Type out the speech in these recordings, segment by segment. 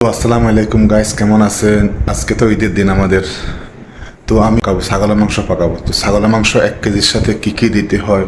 আসসালামু আলাইকুম গাইস কেমন আছেন? আজকে তো ঈদের দিন আমাদের। তো আমি ছাগলের মাংস পাকাবো। তো ছাগলের মাংস এক কেজির সাথে কি কি দিতে হয়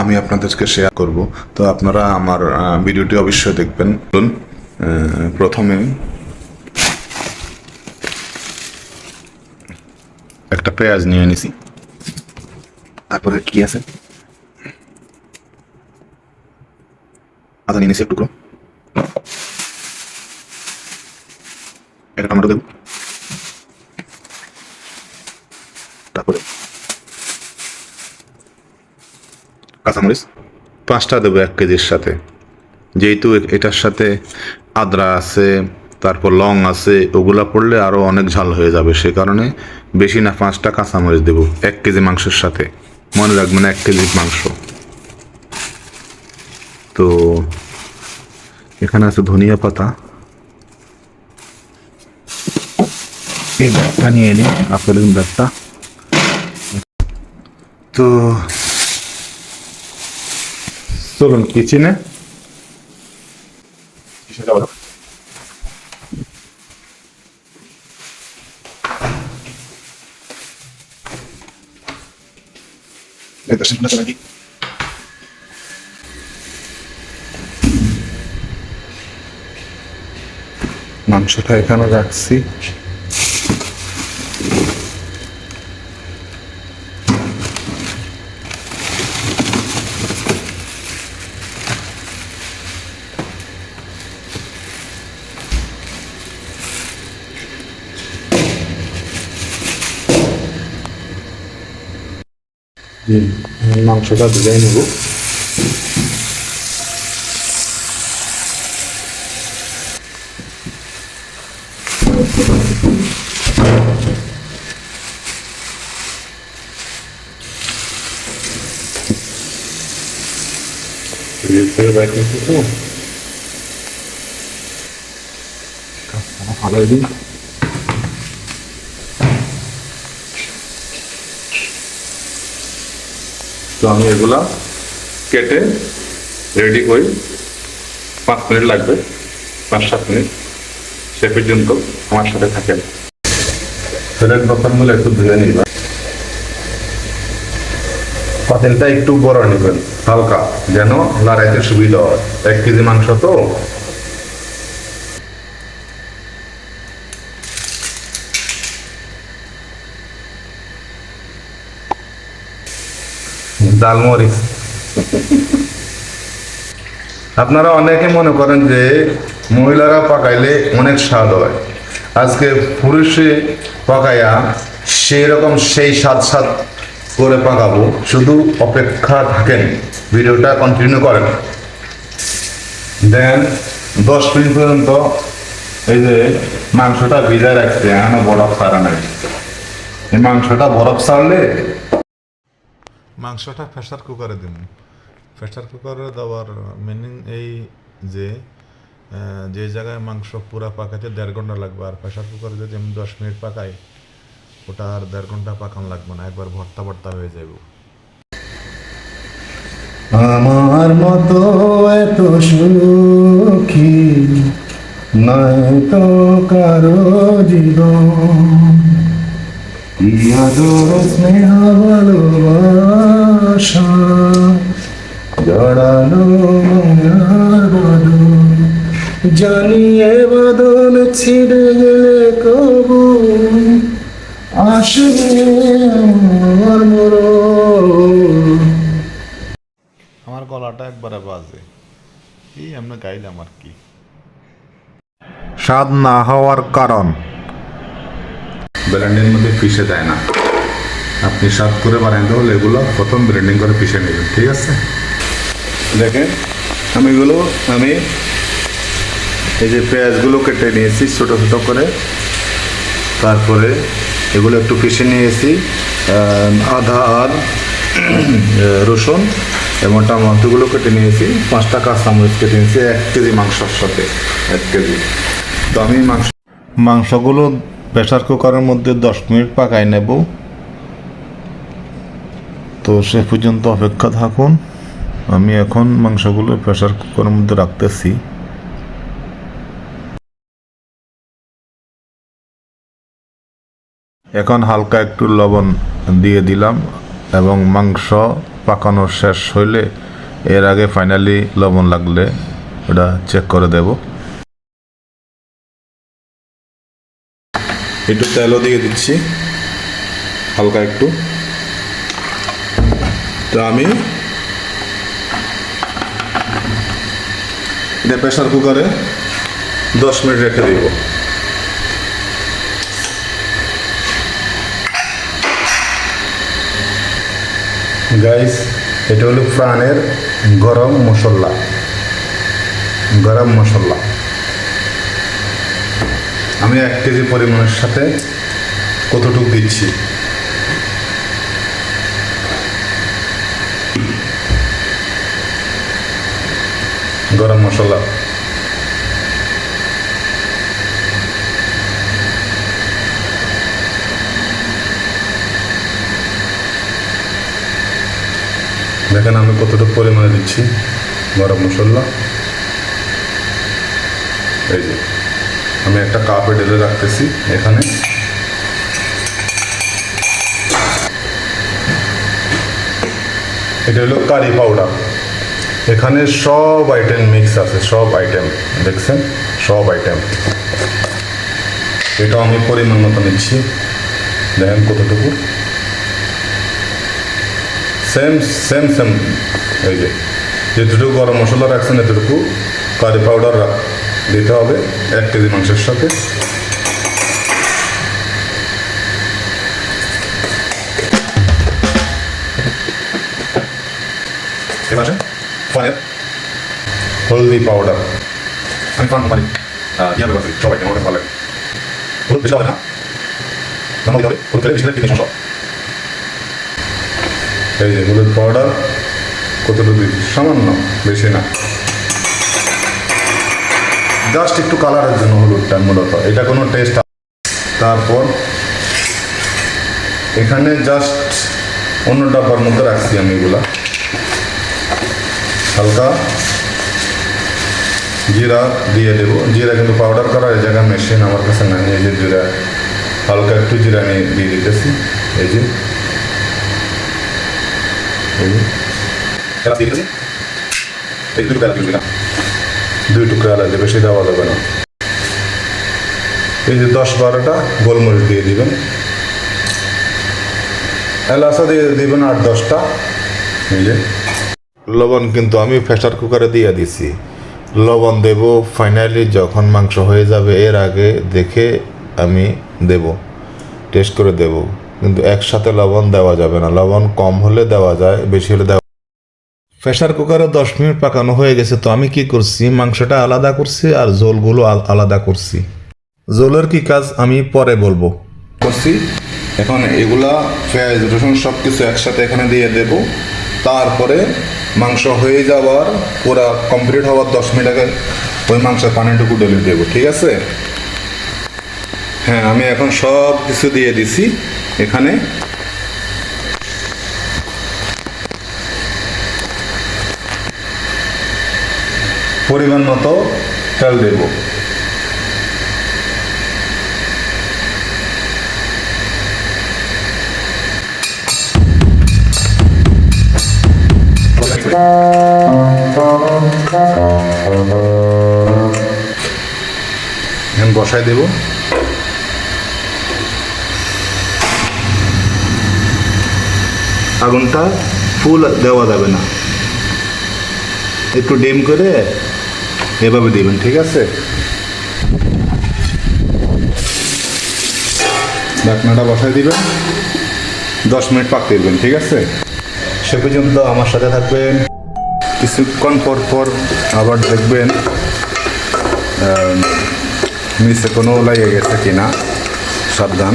আমি আপনাদেরকে শেয়ার করব। তো আপনারা আমার ভিডিওটি অবশ্যই দেখবেন। আহ, প্রথমে একটা পেঁয়াজ নিয়ে নিছি। তারপরে কি আছে? আদা নিয়ে নিছি এক টুকরো একটা টমেটো দেবো তারপরে কাঁচামরিচ পাঁচটা দেবো এক কেজির সাথে। যেহেতু এটার সাথে আদ্রা আছে, তারপর লং আছে, ওগুলা পড়লে আরও অনেক ঝাল হয়ে যাবে। সে কারণে বেশি না পাঁচটা কাঁচামরিচ দেবো এক কেজি মাংসের সাথে। মনে রাখবেন এক কেজি মাংস। তো এখানে আছে ধনিয়া পাতা। এই ব্যাগটা নিয়ে নিই আপেলের ব্যাগটা। তো চলুন কিচেনে। মাংসটা এখানে রাখছি। মাংসটা ভেজে নেব ভালো দিন তো আমি এগুলা কেটে রেডি করি। পাঁচ মিনিট লাগবে, পাঁচ সাত মিনিট। সে পর্যন্ত আমার সাথে থাকেন। প্লেট বর্তনগুলো একটু ধুয়ে নিবা পাতিলটা একটু বড় নেবেন, হালকা, যেন লড়াইতে সুবিধা হয়। এক কেজি মাংস তো ডালমরিচ আপনারা অনেকে মনে করেন যে মহিলারা পাকাইলে অনেক স্বাদ হয়। আজকে পুরুষে পাকাইয়া সেই রকম সেই স্বাদ স্বাদ করে পাকাবো, শুধু অপেক্ষা থাকেন, ভিডিওটা কন্টিনিউ করেন। দেন দশ মিনিট পর্যন্ত এই যে মাংসটা ভিজায় রাখছে, এখনও বরফ ছাড়া নাই। এই মাংসটা বরফ ছাড়লে মাংসটা প্রেসার কুকারে দিব। প্রেসার কুকারে দেওয়ার মিনিং এই যে যে জায়গায় মাংস পুরা পাকাতে দেড় ঘণ্টা লাগবে, আর প্রেসার কুকারে যদি আমি দশ মিনিট পাকাই, ওটা আর দেড় ঘণ্টা পাকান লাগবে না, একবার ভর্তা ভর্তা হয়ে যাবে আমার মতো এত সুখী নয় তো কারও জীবন। কি আদর স্নেহ ভালোবাসা জড়ানো মায়ার বদন জানিয়ে বদন ছিঁড়ে গেলে কবু। আসবে আমার মরণ। আমার গলাটা একবারে বাজে। এই আমরা গাইলাম আর কি। স্বাদ না হওয়ার কারণ। ব্র্যান্ডের মধ্যে পিষে দেয় না। আপনি স্বাদ করে বানাইতে হলে এগুলো প্রথম ব্র্যান্ডিং করে পিষে নেবেন, ঠিক আছে? দেখেন, আমি এগুলো, আমি এই যে পেঁয়াজগুলো কেটে নিয়েছি ছোটো ছোটো করে। তারপরে এগুলো একটু পিষে নিয়েছি আদা আর রসুন এবং টমাটোগুলো কেটে নিয়েছি। পাঁচটা কাঁচামরিচ কেটে নিয়েছি, এক কেজি মাংসর সাথে, এক কেজি। তো আমি মাংস মাংসগুলো প্রেশার কুকারের মধ্যে দশ মিনিট পাকাই নেব। তো সে পর্যন্ত অপেক্ষা থাকুন। আমি এখন মাংসগুলো প্রেশার কুকারের মধ্যে রাখতেছি। এখন হালকা একটু লবণ দিয়ে দিলাম এবং মাংস পাকানো শেষ হইলে এর আগে ফাইনালি লবণ লাগলে ওটা চেক করে দেবো। একটু তেলও দিয়ে দিচ্ছি, হালকা একটু। তো আমি এটা প্রেশার কুকারে দশ মিনিট রেখে দিব। গাইস এটা হলো প্রাণের গরম মশলা। গরম মশলা। আমি এক কেজি পরিমাণের সাথে কতটুকু দিচ্ছি? গরম মশলা। দেখেন আমি কতটুকু পরিমাণে দিচ্ছি গরম মশলা। এই যে। আমি একটা কাপে ঢেলে রাখতেছি এখানে। এটা হলো কারি পাউডার এখানে সব আইটেম মিক্স আছে, সব আইটেম দেখছেন? সব আইটেম এটা আমি পরিমাণ মতো নিচ্ছি। দেখেন কতটুকু। সেম সেম সেম এই যে যেটুকু গরম মশলা রাখছেন, এতটুকু কারি পাউডার রাখ- দিতে হবে, এক কেজি মাংসের সাথে। এবার আসেন হলদি পাউডার আমি ফান কোম্পানি ইয়া ব্যবহার করি সবাই আমার কাছে ভালো লাগে। হলুদ বেশি হবে না। দিতে হবে, হলুদ খেলে বেশি খেলে সমস্যা এই যে হলুদ পাউডার কতটুকু? সামান্য, বেশি না। জাস্ট একটু কালারের জন্য হলুদটা মূলত। এটা কোনো টেস্ট তারপর এখানে জাস্ট অন্য ডাব্বার মধ্যে রাখছি আমি এগুলা। হালকা জিরা দিয়ে দেবো। জিরা কিন্তু পাউডার করা, এই জায়গায় মেশিন আমার কাছে নাই, এই যে জিরা। হালকা একটু জিরা নিয়ে দিয়ে দিতেছি, এই যে। এই যে। দুই টুকরা দেবে সেটা দেওয়া যাবে না। এই যে দশ বারোটা গোলমরিচ দিয়ে দিবেন। এলাচা দিয়ে দিবেন আট দশটা। এই যে। লবণ কিন্তু আমি প্রেসার কুকারে দিয়ে দিছি। লবণ দেব ফাইনালি যখন মাংস হয়ে যাবে এর আগে দেখে আমি দেব। টেস্ট করে দেব। কিন্তু একসাথে লবণ দেওয়া যাবে না। লবণ কম হলে দেওয়া যায়, বেশি হলে দেওয়া প্রেসার কুকারে দশ মিনিট পাকানো হয়ে গেছে, তো আমি কি করছি? মাংসটা আলাদা করছি আর জোলগুলো আলাদা করছি। জোলের কি কাজ আমি পরে বলব। করছি। এখন এগুলা পেঁয়াজ, রসুন সব কিছু একসাথে এখানে দিয়ে দেব। তারপরে মাংস হয়ে যাওয়ার পুরা কমপ্লিট হওয়ার দশ মিনিট আগে ওই মাংসের পানিটুকু ডলে দেবো, ঠিক আছে? হ্যাঁ আমি এখন সব কিছু দিয়ে দিছি। এখানে পরিমাণ মতো তেল দেবো। বসাই দেব। আগুনটা ফুল দেওয়া যাবে না। একটু ডিম করে এভাবে দিবেন, ঠিক আছে? ঢাকনাটা বসায় দিবেন। দশ মিনিট পাকতে দিবেন, ঠিক আছে? সে পর্যন্ত আমার সাথে থাকবেন। কিছুক্ষণ পর পর আবার দেখবেন মিসে কোনো লাগে গেছে কিনা, সাবধান।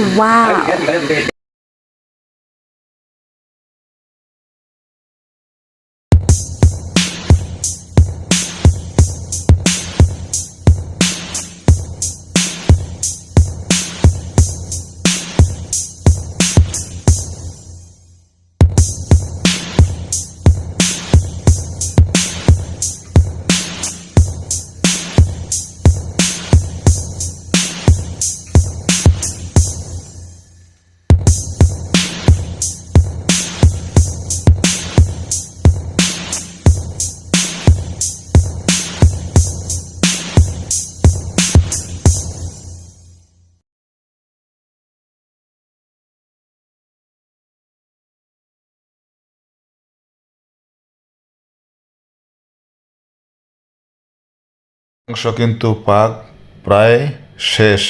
Wow. মাংস কিন্তু পাক প্রায় শেষ।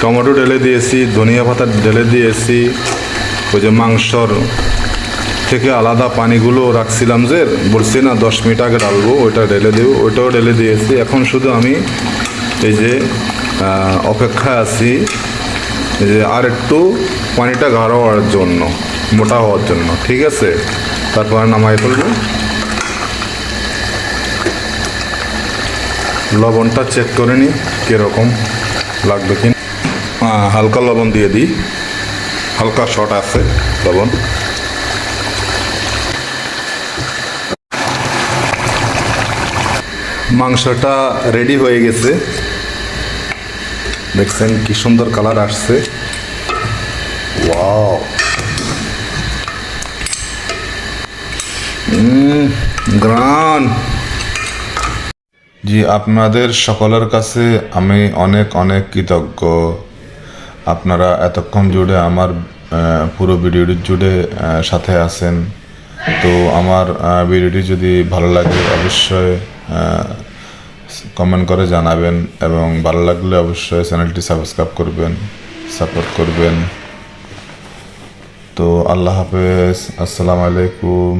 টমেটো ঢেলে দিয়েছি ধনিয়া পাতা ঢেলে দিয়েছি ওই যে মাংসর থেকে আলাদা পানিগুলো রাখছিলাম যে বলছি না দশ মিনিট আগে ডালবো ওইটা ঢেলে দেবো ওইটাও ঢেলে দিয়েছি। এখন শুধু আমি এই যে আহ, অপেক্ষায় আছি যে আর একটু পানিটা গাঢ় হওয়ার জন্য মোটা হওয়ার জন্য ঠিক আছে? তারপর নামাই ফেলব। লবণটা চেক করে নিই কীরকম লাগবে কি হালকা লবণ দিয়ে দিই। হালকা শর্ট আছে, লবণ। মাংসটা রেডি হয়ে গেছে। দেখছেন কি সুন্দর কালার আসছে। ওয়াও গ্রান জি, আপনাদের সকলের কাছে আমি অনেক অনেক কৃতজ্ঞ। আপনারা এতক্ষণ জুড়ে আমার পুরো ভিডিওটি জুড়ে সাথে আছেন। তো আমার ভিডিওটি যদি ভালো লাগে অবশ্যই কমেন্ট করে জানাবেন এবং ভালো লাগলে অবশ্যই চ্যানেলটি সাবস্ক্রাইব করবেন, সাপোর্ট করবেন। তো আল্লাহ হাফেজ, আসসালামু আলাইকুম।